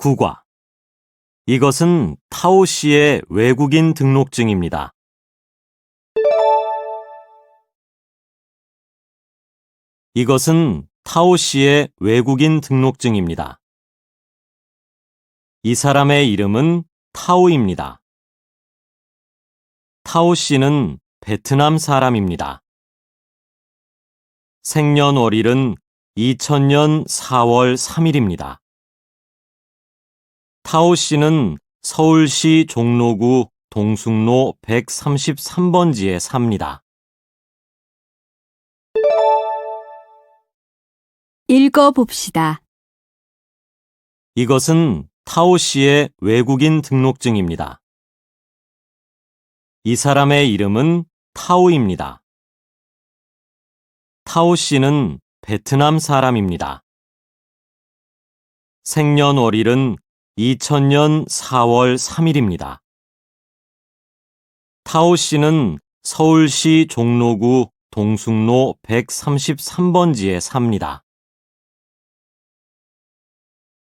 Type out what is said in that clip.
9과 이것은 타오 씨의 외국인 등록증입니다. 이것은 타오 씨의 외국인 등록증입니다. 이 사람의 이름은 타오입니다. 타오 씨는 베트남 사람입니다. 생년월일은 2000년 4월 3일입니다. 타오 씨는 서울시 종로구 동숭로 133번지에 삽니다. 읽어봅시다. 이것은 타오 씨의 외국인 등록증입니다. 이 사람의 이름은 타오입니다. 타오 씨는 베트남 사람입니다. 생년월일은 2000년 4월 3일입니다. 타오 씨는 서울시 종로구 동숭로 133번지에 삽니다.